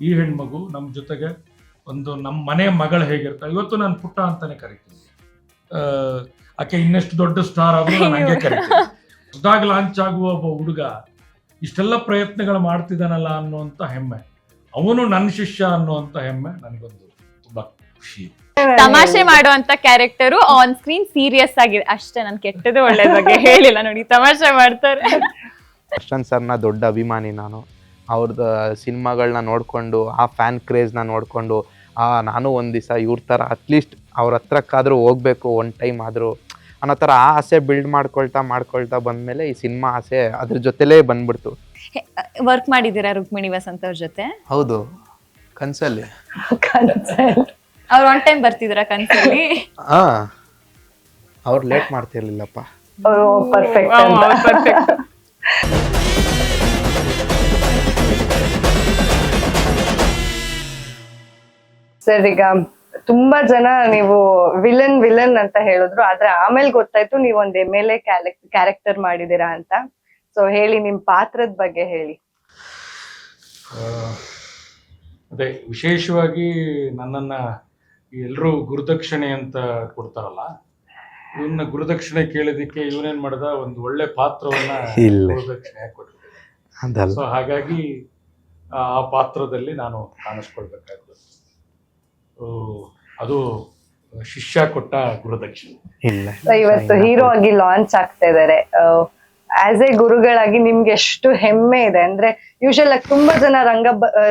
ಈ ಹೆಣ್ಮಗು ನಮ್ಮ ಜೊತೆಗೆ ಒಂದು ನಮ್ಮ ಮನೆ ಮಗಳು ಹೇಗಿರ್ತಾಳೆ. ಇವತ್ತು ನಾನು ಪುಟ್ಟ ಅಂತಾನೆ ಕರಿತೀನಿ. ಆ, ಆಕೆ ಇನ್ನೆಷ್ಟು ದೊಡ್ಡ ಸ್ಟಾರ್ ಆದ್ರೂ ನಾನು ಹಂಗೆ ಕರಿತೀನಿ. ಹೊಸದಾಗಿ ಲಾಂಚ್ ಆಗುವ ಒಬ್ಬ ಹುಡುಗ ಇಷ್ಟೆಲ್ಲ ಪ್ರಯತ್ನಗಳು ಮಾಡ್ತಿದ್ದಾನಲ್ಲ ಅನ್ನುವಂಥ ಹೆಮ್ಮೆ. ಅವನು ನನ್ನ ಶಿಷ್ಯ ಅನ್ನುವಂಥ ಹೆಮ್ಮೆ ನನಗೊಂದು ತುಂಬಾ ಖುಷಿ. ತಮಾಷೆ ಮಾಡುವಂತ ಕ್ಯಾರೆಕ್ಟರು ಆನ್ ಸ್ಕ್ರೀನ್ ಸೀರಿಯಸ್ ಆಗಿದೆ. ಅಷ್ಟೇ ನನ್ ಕೆಟ್ಟದ್ದು ಒಳ್ಳೆ ಬಗ್ಗೆ ಹೇಳಿಲ್ಲ ನೋಡಿ. ತಮಾಷೆ ಮಾಡ್ತಾರೆ. ದರ್ಶನ್ ಸರ್ನ ದೊಡ್ಡ ಅಭಿಮಾನಿ ನಾನು. ಅವ್ರದ್ದು ಸಿನಿಮಾಗಳನ್ನ ನೋಡಿಕೊಂಡು ಆ ಫ್ಯಾನ್ ಕ್ರೇಜ್ನ ನೋಡಿಕೊಂಡು ಆ ನಾನು ಒಂದು ದಿವಸ ಇವ್ರ ಥರ ಅಟ್ಲೀಸ್ಟ್ ಅವ್ರ ಹತ್ರಕ್ಕಾದರೂ ಹೋಗಬೇಕು ಒನ್ ಟೈಮ್ ಆದರೂ. ಅನ್ನೋ ಥರ ಆ ಆಸೆ ಬಿಲ್ಡ್ ಮಾಡ್ಕೊಳ್ತಾ ಮಾಡ್ಕೊಳ್ತಾ ಬಂದಮೇಲೆ ಈ ಸಿನಿಮಾ ಆಸೆ ಅದ್ರ ಜೊತೆಲೇ ಬಂದ್ಬಿಡ್ತು. ವರ್ಕ್ ಮಾಡಿದ್ದೀರಾ ರುಕ್ಮಿಣಿ ವಸಂತ ಅವ್ರ ಜೊತೆ? ಹೌದು ಕನ್ಸಲ್ಲಿ. ಅವ್ರು ಒನ್ ಟೈಮ್ ಬರ್ತಿದ್ರ ಕನ್ಸಲ್ಲಿ? ಹಾಂ ಅವ್ರು ಲೇಟ್ ಮಾಡ್ತಿರ್ಲಿಲ್ಲಪ್ಪ. ಪರ್ಫೆಕ್ಟ್ ಸರ್ ಈಗ ತುಂಬಾ ಜನ ನೀವು ವಿಲನ್ ವಿಲನ್ ಅಂತ ಹೇಳಿದ್ರು ಆದ್ರೆ ಆಮೇಲೆ ಗೊತ್ತಾಯ್ತು ನೀವು ಒಂದ್ ಎಂ ಎಲ್ ಎ ಕ್ಯಾರೆಕ್ಟರ್ ಮಾಡಿದೀರಾ ಅಂತ. ಸೊ ಹೇಳಿ ನಿಮ್ ಪಾತ್ರದ ಬಗ್ಗೆ ಹೇಳಿ. ಆ, ಅದೇ ವಿಶೇಷವಾಗಿ ನನ್ನನ್ನ ಎಲ್ಲರೂ ಗುರುದಕ್ಷಿಣೆ ಅಂತ ಕೊಡ್ತಾರಲ್ಲ ಇವನ್ನ ಗುರುದಕ್ಷಿಣೆ ಕೇಳಿದಕ್ಕೆ ಇವನೇನ್ ಮಾಡ್ದ ಒಂದು ಒಳ್ಳೆ ಪಾತ್ರವನ್ನ. ಗುರುದಕ್ಷಿಣೆ ಕೊಟ್ಟಿದ್ದೆ ಸೊ ಹಾಗಾಗಿ ಆ ಪಾತ್ರದಲ್ಲಿ ನಾನು ಕಾಣಿಸ್ಕೊಳ್ಬೇಕಾಗ್ತದೆ. ಅದು ಶಿಷ್ಯ ಕೊಟ್ಟ ಗುರುದಕ್ಷಿಣೆ. ಇಲ್ಲ. ಇವತ್ತು ಹೀರೋ ಆಗಿ ಲಾಂಚ್ ಆಗ್ತಾ ಇದಾರೆ. ಆಸ್ ಎ ಗುರುಗಳಾಗಿ ನಿಮ್ಗೆ ಎಷ್ಟು ಹೆಮ್ಮೆ ಇದೆ ಅಂದ್ರೆ ಯೂಶಲ್ ಆಗಿ ತುಂಬಾ ಜನ ರಂಗ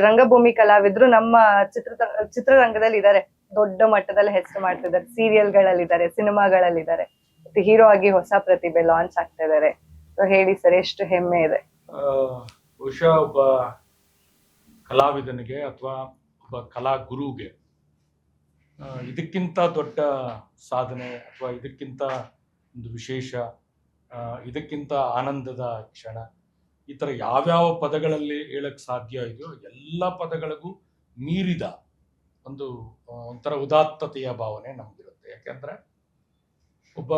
ರಂಗಭೂಮಿ ಕಲಾವಿದ್ರು ನಮ್ಮ ಚಿತ್ರ ಚಿತ್ರರಂಗದಲ್ಲಿ ಇದ್ದಾರೆ ದೊಡ್ಡ ಮಟ್ಟದಲ್ಲಿ ಹೆಸರು ಮಾಡ್ತಿದ್ದಾರೆ. ಸೀರಿಯಲ್ಗಳಲ್ಲಿ ಇದ್ದಾರೆ ಸಿನಿಮಾಗಳಲ್ಲಿ ಇದ್ದಾರೆ ಹೀರೋ ಆಗಿ ಹೊಸ ಪ್ರತಿಭೆ ಲಾಂಚ್ ಆಗ್ತಾ ಇದ್ದಾರೆ ಸೊ ಹೇಳಿ ಸರ್ ಎಷ್ಟು ಹೆಮ್ಮೆ ಇದೆ? ಬಹುಶಃ ಒಬ್ಬ ಕಲಾವಿದನಿಗೆ ಅಥವಾ ಒಬ್ಬ ಕಲಾ ಗುರುಗೆ ಇದಕ್ಕಿಂತ ದೊಡ್ಡ ಸಾಧನೆ ಅಥವಾ ಇದಕ್ಕಿಂತ ಒಂದು ವಿಶೇಷ ಇದಕ್ಕಿಂತ ಆನಂದದ ಕ್ಷಣ. ಈ ಥರ ಯಾವ್ಯಾವ ಪದಗಳಲ್ಲಿ ಹೇಳಕ್ಕೆ ಸಾಧ್ಯ ಇದೆಯೋ ಎಲ್ಲ ಪದಗಳಿಗೂ ಮೀರಿದ ಒಂದು ಒಂಥರ ಉದಾತ್ತತೆಯ ಭಾವನೆ ನಮ್ಗಿರುತ್ತೆ ಯಾಕೆಂದ್ರೆ ಒಬ್ಬ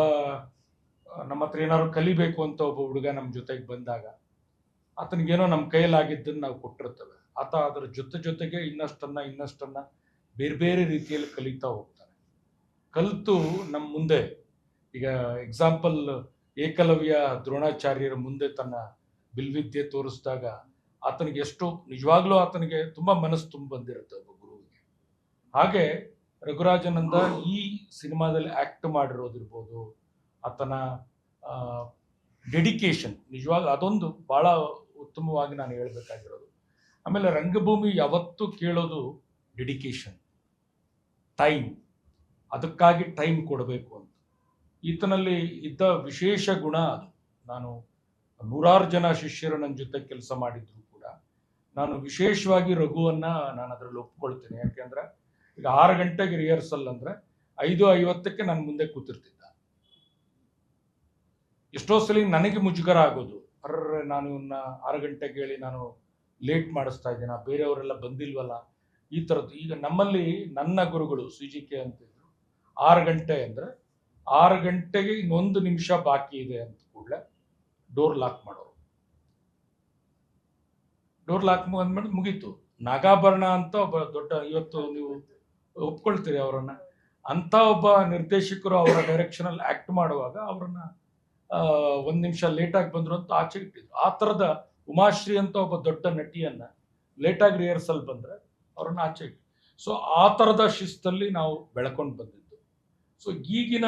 ನಮ್ಮ ಹತ್ರ ಏನಾದ್ರು ಕಲಿಬೇಕು ಅಂತ ಒಬ್ಬ ಹುಡುಗ ನಮ್ಮ ಜೊತೆಗೆ ಬಂದಾಗ ಆತನಿಗೇನೋ ನಮ್ಮ ಕೈಯಲ್ಲಾಗಿದ್ದನ್ನು ನಾವು ಕೊಟ್ಟಿರ್ತೇವೆ. ಆತ ಅದರ ಜೊತೆ ಜೊತೆಗೆ ಇನ್ನಷ್ಟನ್ನ ಇನ್ನಷ್ಟನ್ನ ಬೇರೆ ಬೇರೆ ರೀತಿಯಲ್ಲಿ ಕಲಿತಾ ಹೋಗ್ತಾರೆ. ಕಲಿತು ನಮ್ಮ ಮುಂದೆ, ಈಗ ಎಕ್ಸಾಂಪಲ್ ಏಕಲವ್ಯ ದ್ರೋಣಾಚಾರ್ಯರ ಮುಂದೆ ತನ್ನ ಬಿಲ್ವಿದ್ಯೆ ತೋರಿಸಿದಾಗ ಆತನಿಗೆ ಎಷ್ಟು, ನಿಜವಾಗ್ಲೂ ಆತನಿಗೆ ತುಂಬಾ ಮನಸ್ಸು ತುಂಬ ಬಂದಿರುತ್ತೆ ಒಬ್ಬ ಗುರುವಿಗೆ. ಹಾಗೆ ರಘುರಾಜನಂದ ಈ ಸಿನಿಮಾದಲ್ಲಿ ಆಕ್ಟ್ ಮಾಡಿರೋದಿರ್ಬೋದು. ಆತನ ಡೆಡಿಕೇಶನ್ ನಿಜವಾಗ ಅದೊಂದು ಬಹಳ ಉತ್ತಮವಾಗಿ ನಾನು ಹೇಳ್ಬೇಕಾಗಿರೋದು. ಆಮೇಲೆ ರಂಗಭೂಮಿ ಯಾವತ್ತೂ ಕೇಳೋದು ಡೆಡಿಕೇಶನ್ ಟೈಮ್ ಅದಕ್ಕಾಗಿ ಟೈಮ್ ಕೊಡಬೇಕು ಅಂತ. ಈತನಲ್ಲಿ ಇದ್ದ ವಿಶೇಷ ಗುಣ ಅದು. ನಾನು ನೂರಾರು ಜನ ಶಿಷ್ಯರು ನನ್ನ ಜೊತೆ ಕೆಲಸ ಮಾಡಿದ್ರು ಕೂಡ. ನಾನು ವಿಶೇಷವಾಗಿ ರಘುವನ್ನ ನಾನು ಅದರಲ್ಲಿ ಒಪ್ಕೊಳ್ತೇನೆ. ಯಾಕೆಂದ್ರೆ ಈಗ ಆರು ಗಂಟೆಗೆ ರಿಹರ್ಸಲ್ ಅಂದ್ರೆ ಐದು ಐವತ್ತಕ್ಕೆ ನಾನು ಮುಂದೆ ಕೂತಿರ್ತಿದ್ದ. ಎಷ್ಟೋ ಸಲ ನನಗೆ ಮುಜುಗರ ಆಗೋದು. ಅರ್ರೆ, ನಾನು ಇವನ್ನ ಆರು ಗಂಟೆಗೆ ಹೇಳಿ ನಾನು ಲೇಟ್ ಮಾಡಿಸ್ತಾ ಇದ್ದೀನ. ಬೇರೆಯವರೆಲ್ಲ ಬಂದಿಲ್ವಲ್ಲ? ಈ ಥರದ್ದು ಈಗ ನಮ್ಮಲ್ಲಿ ನನ್ನ ಗುರುಗಳು ಸುಜಿಕೆ ಅಂತಿದ್ರು ಆರು ಗಂಟೆ ಅಂದರೆ ಆರು ಗಂಟೆಗೆ ಇನ್ನೊಂದು ನಿಮಿಷ ಬಾಕಿ ಇದೆ ಅಂತ ಕೂಡಲೇ ಡೋರ್ ಲಾಕ್ ಮಾಡೋರು. ಡೋರ್ ಲಾಕ್ ಅಂದ್ಮೇಲೆ ಮುಗೀತು. ನಾಗಾಭರಣ ಅಂತ ಒಬ್ಬ ದೊಡ್ಡ ಇವತ್ತು ನೀವು ಒಪ್ಕೊಳ್ತೀರಿ ಅವರನ್ನು. ಅಂತ ಒಬ್ಬ ನಿರ್ದೇಶಕರು ಅವರ ಡೈರೆಕ್ಷನಲ್ಲಿ ಆ್ಯಕ್ಟ್ ಮಾಡುವಾಗ ಅವರನ್ನು ಒಂದು ನಿಮಿಷ ಲೇಟಾಗಿ ಬಂದರು ಅಂತ ಆಚೆ ಇಟ್ಟಿದ್ರು. ಆ ಥರದ ಉಮಾಶ್ರೀ ಅಂತ ಒಬ್ಬ ದೊಡ್ಡ ನಟಿಯನ್ನ ಲೇಟಾಗಿ ರಿಹರ್ಸಲ್ ಬಂದ್ರೆ ಅವ್ರನ್ನ ಆಚೆ ಇಟ್ಟು ಸೊ ಆ ಥರದ ಶಿಸ್ತಲ್ಲಿ ನಾವು ಬೆಳ್ಕೊಂಡು ಬಂದಿದ್ದು. ಸೊ ಈಗಿನ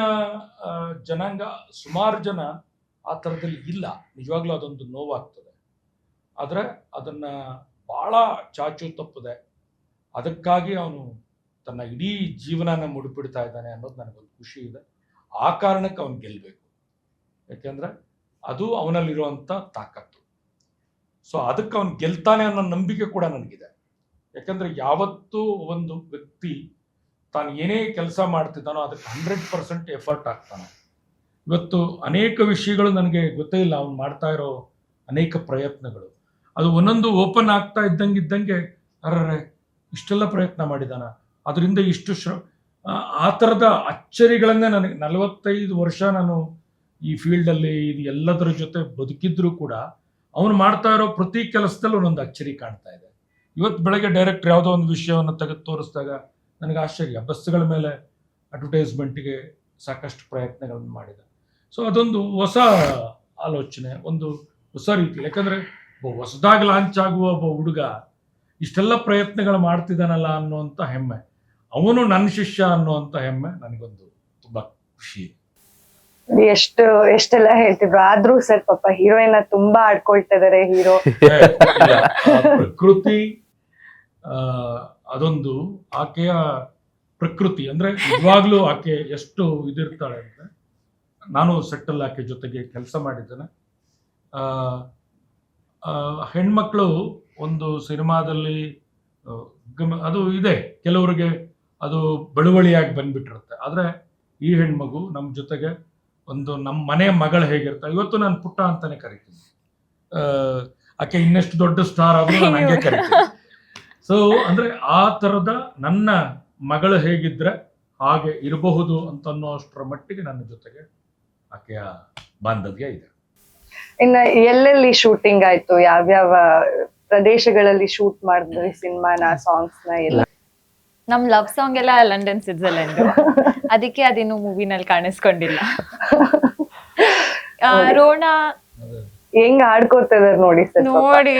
ಜನಾಂಗ ಸುಮಾರು ಜನ ಆ ಥರದಲ್ಲಿ ಇಲ್ಲ. ನಿಜವಾಗ್ಲೂ ಅದೊಂದು ನೋವಾಗ್ತದೆ. ಆದರೆ ಅದನ್ನ ಬಹಳ ಚಾಚು ತಪ್ಪದೆ ಅದಕ್ಕಾಗಿ ಅವನು ತನ್ನ ಇಡೀ ಜೀವನನ ಮುಡಿಪಿಡ್ತಾ ಇದ್ದಾನೆ ಅನ್ನೋದು ನನಗೊಂದು ಖುಷಿ ಇದೆ. ಆ ಕಾರಣಕ್ಕೆ ಅವನು ಗೆಲ್ಲಬೇಕು ಯಾಕೆಂದ್ರೆ ಅದು ಅವನಲ್ಲಿರುವಂಥ ತಾಕತ್ತು. ಸೊ ಅದಕ್ಕೆ ಅವನು ಗೆಲ್ತಾನೆ ಅನ್ನೋ ನಂಬಿಕೆ ಕೂಡ ನನಗಿದೆ. ಯಾಕಂದ್ರೆ ಯಾವತ್ತೂ ಒಂದು ವ್ಯಕ್ತಿ ತಾನು ಏನೇ ಕೆಲಸ ಮಾಡ್ತಿದ್ದಾನೋ ಅದಕ್ಕೆ ಹಂಡ್ರೆಡ್ ಪರ್ಸೆಂಟ್ ಎಫರ್ಟ್ ಆಗ್ತಾನೆ. ಇವತ್ತು ಅನೇಕ ವಿಷಯಗಳು ನನಗೆ ಗೊತ್ತೇ ಇಲ್ಲ, ಅವ್ನು ಮಾಡ್ತಾ ಇರೋ ಅನೇಕ ಪ್ರಯತ್ನಗಳು. ಅದು ಒಂದೊಂದು ಓಪನ್ ಆಗ್ತಾ ಇದ್ದಂಗೆ ಇದ್ದಂಗೆ ಅರ್ರೆ, ಇಷ್ಟೆಲ್ಲ ಪ್ರಯತ್ನ ಮಾಡಿದಾನ. ಅದರಿಂದ ಇಷ್ಟು ಶ್ರ, ಆ- ಥರದ ಅಚ್ಚರಿಗಳನ್ನೇ ನನಗೆ ನಲವತ್ತೈದು ವರ್ಷ ನಾನು ಈ ಫೀಲ್ಡಲ್ಲಿ ಇದು ಎಲ್ಲದರ ಜೊತೆ ಬದುಕಿದ್ರು ಕೂಡ ಅವನು ಮಾಡ್ತಾ ಇರೋ ಪ್ರತಿ ಕೆಲಸದಲ್ಲಿ ಒಂದೊಂದು ಅಚ್ಚರಿ ಕಾಣ್ತಾ ಇದೆ. ಇವತ್ತು ಬೆಳಗ್ಗೆ ಡೈರೆಕ್ಟ್ ಯಾವುದೋ ಒಂದು ವಿಷಯವನ್ನು ತೆಗೆದು ತೋರಿಸಿದಾಗ ನನಗೆ ಆಶ್ಚರ್ಯ. ಬಸ್ಗಳ ಮೇಲೆ ಅಡ್ವರ್ಟೈಸ್ಮೆಂಟ್ಗೆ ಸಾಕಷ್ಟು ಪ್ರಯತ್ನಗಳನ್ನು ಮಾಡಿದ. ಸೊ ಅದೊಂದು ಹೊಸ ಆಲೋಚನೆ ಒಂದು ಹೊಸ ರೀತಿ. ಯಾಕಂದರೆ ಒಬ್ಬ ಹೊಸದಾಗಿ ಲಾಂಚ್ ಆಗುವ ಒಬ್ಬ ಹುಡುಗ ಇಷ್ಟೆಲ್ಲ ಪ್ರಯತ್ನಗಳು ಮಾಡ್ತಿದ್ದಾನಲ್ಲ ಅನ್ನುವಂಥ ಹೆಮ್ಮೆ. ಅವನು ನನ್ನ ಶಿಷ್ಯ ಅನ್ನುವಂಥ ಹೆಮ್ಮೆ ನನಗೊಂದು ತುಂಬ ಖುಷಿ. ಎಷ್ಟು ಎಷ್ಟೆಲ್ಲ ಹೇಳ್ತಿದ್ರು. ಆದ್ರೂ ಸರ್ ಪಾಪ ಹೀರೋಯಿನ ತುಂಬಾ ಆಡ್ಕೊಳ್ತಾ ಇದಾರೆ ಹೀರೋ. ಪ್ರಕೃತಿ ಅದೊಂದು ಆಕೆಯ ಪ್ರಕೃತಿ. ಅಂದ್ರೆ ನಿಜವಾಗ್ಲೂ ಆಕೆ ಎಷ್ಟು ಇದಿರ್ತಾಳೆ ಅಂದ್ರೆ, ನಾನು ಸೆಟ್ಟಲ್ ಆಕೆ ಜೊತೆಗೆ ಕೆಲಸ ಮಾಡಿದ್ದೇನೆ. ಹೆಣ್ಮಕ್ಳು ಒಂದು ಸಿನಿಮಾದಲ್ಲಿ ಅದು ಇದೆ. ಕೆಲವರಿಗೆ ಅದು ಬಳುವಳಿಯಾಗಿ ಬಂದ್ಬಿಟ್ಟಿರುತ್ತೆ. ಆದ್ರೆ ಈ ಹೆಣ್ಮಗು ನಮ್ಮ ಜೊತೆಗೆ ಒಂದು ನಮ್ಮ ಮನೆ ಮಗಳು ಹೇಗಿರ್ತಾಳೆ, ಇವತ್ತು ನಾನು ಪುಟ್ಟ ಅಂತಾನೆ ಕರಿತೀನಿ. ಆಕೆ ಇನ್ನೆಷ್ಟು ದೊಡ್ಡ ಸ್ಟಾರ್ ಆದ್ರೂ ನಾನು ಹಂಗೆ ಕರಿತೀನಿ. ಸೊ ಅಂದ್ರೆ ಆ ತರದ ನನ್ನ ಮಗಳು ಹೇಗಿದ್ರೆ ಹಾಗೆ ಇರಬಹುದು ಅಂತ ಅನ್ನೋಷ್ಟರ ಮಟ್ಟಿಗೆ ನನ್ನ ಜೊತೆಗೆ ಆಕೆಯ ಬಾಂಧವ್ಯ ಇದೆ. ಇನ್ನ ಎಲ್ಲೆಲ್ಲಿ ಶೂಟಿಂಗ್ ಆಯ್ತು? ಯಾವ್ಯಾವ ಪ್ರದೇಶಗಳಲ್ಲಿ ಶೂಟ್ ಮಾಡಿದ್ರಿ ಸಿನಿಮಾನ ಸಾಂಗ್ಸ್ನ ಎಲ್ಲ? ನಮ್ ಲವ್ ಸಾಂಗ್ ಎಲ್ಲ ಲಂಡನ್ ಸ್ವಿಟ್ಜರ್ಲೆಂಡ್ ಅದಕ್ಕೆ ಅದಿನ್ನು ಮೂವಿನಲ್ಲಿ ಕಾಣಿಸ್ಕೊಂಡಿಲ್ಲ. ಆ, ರೋಣ ಹೆಂಗ್ ಆಡ್ಕೋತಾ ಇದಾರೆ ನೋಡಿ ಸರ್ ನೋಡಿ.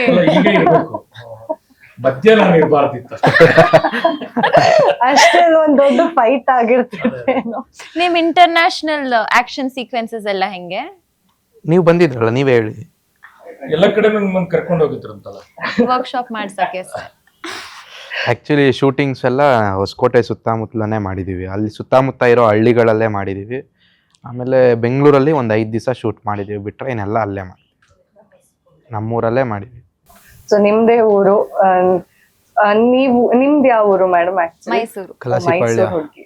ಅಲ್ಲ, ಹೀಗೆ ಮಧ್ಯ ನಾನು ಇರಬಾರ್ದಿತ್ತು ಅಷ್ಟೇ. ಒಂದ್ ದೊಡ್ಡ ಫೈಟ್ ಆಗಿರ್ತೇನೋ ನಿಮ್ ಇಂಟರ್ನ್ಯಾಷನಲ್ ಆಕ್ಷನ್ ಸೀಕ್ವೆನ್ಸಸ್ ಎಲ್ಲ ಹೆಂಗೆ? ನೀವು ಬಂದಿದ್ರಲ್ಲ ನೀವೇ ಹೇಳಿ. ಎಲ್ಲ ಕಡೆ ನಮ್ಮನ್ನು ಕರ್ಕೊಂಡು ಹೋಗಿದ್ರಂತಲ್ಲ. ವರ್ಕ್ಶಾಪ್ ಮಾಡ್ಸಕ್ಕೆ ಆ್ಯಕ್ಚುಲಿ ಶೂಟಿಂಗ್ಸ್ ಎಲ್ಲ ಹೊಸಕೋಟೆ ಸುತ್ತಮುತ್ತಲೇ ಮಾಡಿದ್ದೀವಿ ಅಲ್ಲಿ ಸುತ್ತಮುತ್ತ ಇರೋ ಹಳ್ಳಿಗಳಲ್ಲೇ ಮಾಡಿದ್ದೀವಿ ಆಮೇಲೆ ಬೆಂಗಳೂರಲ್ಲಿ ಒಂದು ಐದು ದಿವಸ ಶೂಟ್ ಮಾಡಿದ್ದೀವಿ ಬಿಟ್ಟರೆ ಇನ್ನೆಲ್ಲ ಅಲ್ಲೇ ಮಾಡಿ ನಮ್ಮೂರಲ್ಲೇ ಮಾಡಿದ್ವಿ. ಸೊ ನಿಮ್ದೇ ಊರು ನೀವು ನಿಮ್ದು ಯಾವ ಊರು ಮೇಡಮ್ ಮೈಸೂರು. ಮೈಸೂರು ಹುಡುಗಿ.